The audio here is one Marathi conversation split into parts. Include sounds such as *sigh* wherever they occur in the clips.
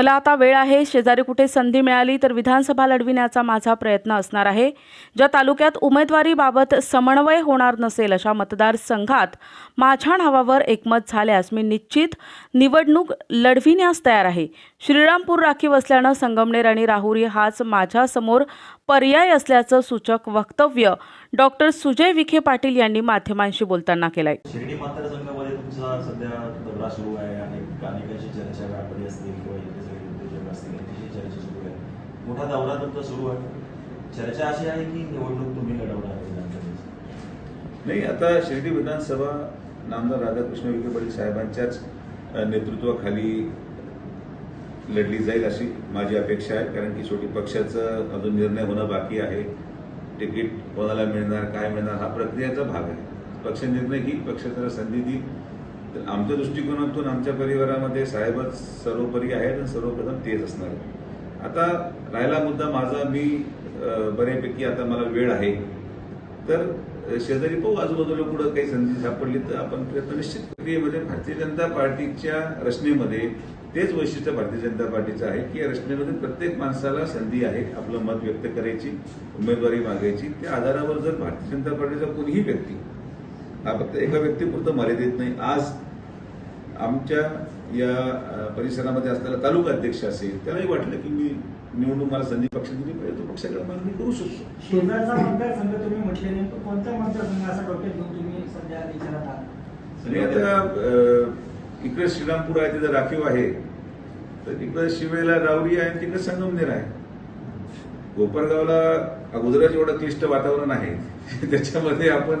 मला आता वेळ आहे शेजारी कुठे संधी मिळाली तर विधानसभा लढविण्याचा माझा प्रयत्न असणार आहे. ज्या तालुक्यात उमेदवारीबाबत समन्वय होणार नसेल अशा मतदारसंघात माझ्या नावावर एकमत झाल्यास मी निश्चित निवडणूक लढविण्यास तयार आहे. श्रीरामपूर राखीव असल्यानं संगमनेर आणि राहुरी हाच माझ्यासमोर पर्याय असल्याचं सूचक वक्तव्य डॉक्टर सुजय विखे पाटील यांनी माध्यमांशी बोलताना केलंय. आहे तुमचा सध्या दौरा सुरू आहे अनेक अनेकांशी चर्चा व्यापारी असतील किंवा इथे सगळे उद्योजक असतील यांच्याशी चर्चा सुरू आहे. मोठा दौरा तुमचा सुरू आहे. चर्चा अशी आहे की निवडणूक तुम्ही लढवणार नाही आता शिर्डी विधानसभा नामदार राधाकृष्ण विखे पाटील साहेबांच्याच नेतृत्वाखाली लढली जाईल अशी माझी अपेक्षा आहे. कारण की शेवटी पक्षाचं अजून निर्णय होणं बाकी आहे. तिकीट कोणाला मिळणार काय मिळणार हा प्रक्रियेचा भाग आहे. पक्ष निर्णय घेईल पक्ष त्याला संधी देईल. तर आमच्या दृष्टिकोनातून आमच्या परिवारामध्ये साहेबच सर्वोपरी आहेत आणि सर्वप्रथम तेच असणार आहेत. आता राहिला मुद्दा माझा मी बऱ्यापैकी आता मला वेळ आहे. तर शेजारी पाहू आजूबाजूला कुठं काही संधी सापडली तर आपण प्रयत्न निश्चित प्रक्रियेमध्ये भारतीय जनता पार्टीच्या रचनेमध्ये तेच वैशिष्ट्य भारतीय जनता पार्टीचं आहे की या रचनेमध्ये प्रत्येक माणसाला संधी आहे आपलं मत व्यक्त करायची उमेदवारी मागायची. त्या आधारावर जर भारतीय जनता पार्टीचा कोणीही व्यक्ती हा फक्त एका व्यक्तीपुरतं मर्यादित नाही. आज आमच्या या परिसरामध्ये असलेला तालुका अध्यक्ष असेल त्यालाही वाटलं की मी निवडून मला संधी पक्ष दिली पाहिजे तो पक्षाकडे मागणी करू शकतो. शेजारचा मतदारसंघ तुम्ही म्हटले नेमकं कोणता मतदारसंघ असा डोक्यात घेऊन तुम्ही सध्या विचारात आहात? आणि आता इकडे श्रीरामपूर आहे तिथं राखीव आहे. तर इकडे शिवेला रावरी आहे आणि तिकडे संगमनेर आहे. कोपरगावला अगोदरच एवढं क्लिष्ट वातावरण आहे. *laughs* त्याच्यामध्ये आपण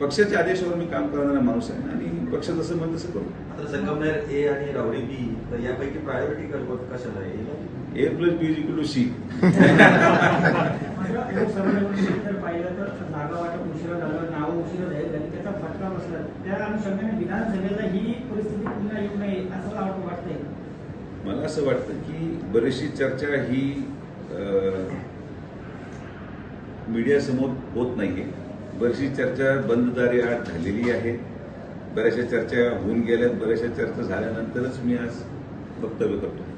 पक्षाच्या आदेशावर मी काम करणारा माणूस आहे आणि पक्ष जसं म्हणत तसं करू. आता संगमनेर ए आणि रावडी बी तर यापैकी प्रायोरिटी कशाला आहे? A plus B equal to C पाहिलं तर जागा वाटप उशिरा झालं नावं उशिरा जाहीर झाली त्याचा फटका बसला त्या अनुषंगाने विधानसभेला ही परिस्थिती पुन्हा येऊ नये असं मला वाटतं वाटतंय मला असं वाटतं की बरीचशी चर्चा ही मीडियासमोर होत नाहीये. बरीचशी चर्चा बंददारी आठ झालेली आहे. बऱ्याचशा चर्चा होऊन गेल्यात. बऱ्याचशा चर्चा झाल्यानंतरच मी आज वक्तव्य करतो.